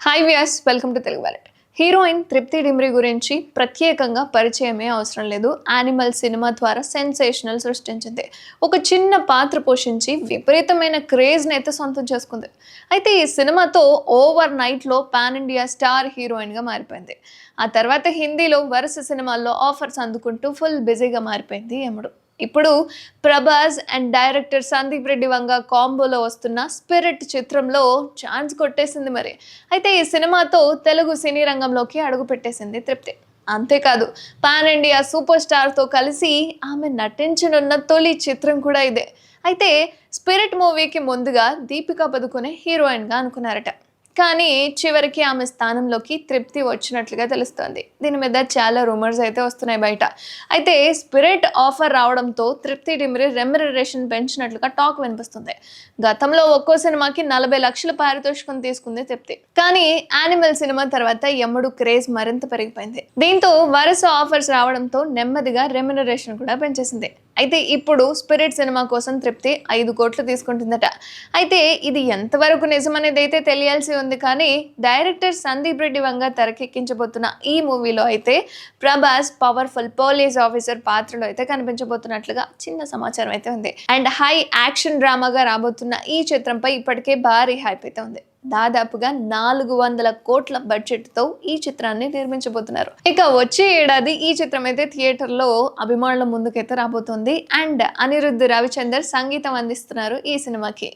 Hi Vyas welcome to Telugu wallet heroine Tripti Dimri గురించి ప్రత్యేకంగా పరిచయమే అవసరం లేదు. యానిమల్ సినిమా ద్వారా సెన్సేషనల్ సృష్టించింది. ఒక చిన్న పాత్ర పోషించి విపరీతమైన క్రేజ్ని అయితే సొంతం చేసుకుంది. అయితే ఈ సినిమాతో ఓవర్ నైట్లో పాన్ ఇండియా స్టార్ హీరోయిన్గా మారిపోయింది. ఆ తర్వాత హిందీలో వరుస సినిమాల్లో ఆఫర్స్ అందుకుంటూ ఫుల్ బిజీగా మారిపోయింది యముడు. ఇప్పుడు ప్రభాస్ అండ్ డైరెక్టర్ సందీప్ రెడ్డి వంగ కాంబోలో వస్తున్న స్పిరిట్ చిత్రంలో ఛాన్స్ కొట్టేసింది మరి. అయితే ఈ సినిమాతో తెలుగు సినీ రంగంలోకి అడుగు పెట్టేసింది తృప్తి. అంతేకాదు పాన్ ఇండియా సూపర్ స్టార్తో కలిసి ఆమె నటించనున్న తొలి చిత్రం కూడా ఇదే. అయితే స్పిరిట్ మూవీకి ముందుగా దీపికా పదుకునే హీరోయిన్గా అనుకున్నారట. కానీ చివరికి ఆమె స్థానంలోకి తృప్తి వచ్చినట్లుగా తెలుస్తోంది. దీని మీద చాలా రూమర్స్ అయితే వస్తున్నాయి బయట. అయితే స్పిరిట్ ఆఫర్ రావడంతో తృప్తి డిమిరి రెమ్యునరేషన్ పెంచినట్లుగా టాక్ వినిపిస్తుంది. గతంలో ఒక్కో సినిమాకి నలభై లక్షల పారితోషికం తీసుకుంది తృప్తి. కానీ యానిమల్ సినిమా తర్వాత యమ్ముడు క్రేజ్ మరింత పెరిగిపోయింది. దీంతో వరుస ఆఫర్స్ రావడంతో నెమ్మదిగా రెమ్యునరేషన్ కూడా పెంచేసింది. అయితే ఇప్పుడు స్పిరిట్ సినిమా కోసం తృప్తి ఐదు కోట్లు తీసుకుంటుందట. అయితే ఇది ఎంతవరకు నిజమనేది అయితే తెలియాల్సి ఉంది కానీ డైరెక్టర్ సందీప్ రెడ్డి వంగ తెరకెక్కించబోతున్న ఈ మూవీలో అయితే ప్రభాస్ పవర్ఫుల్ పోలీస్ ఆఫీసర్ పాత్రలో అయితే కనిపించబోతున్నట్లుగా చిన్న సమాచారం అయితే ఉంది. అండ్ హై యాక్షన్ డ్రామాగా రాబోతున్న ఈ చిత్రంపై ఇప్పటికే భారీ హైప్ అయితే ఉంది. దాదాపుగా నాలుగు వందల కోట్ల బడ్జెట్తో ఈ చిత్రాన్ని నిర్మించబోతున్నారు. ఇక వచ్చే ఏడాది ఈ చిత్రం అయితే థియేటర్లో అభిమానుల ముందుకైతే రాబోతుంది. అండ్ అనిరుద్ధ్ రవిచందర్ సంగీతం అందిస్తున్నారు ఈ సినిమాకి.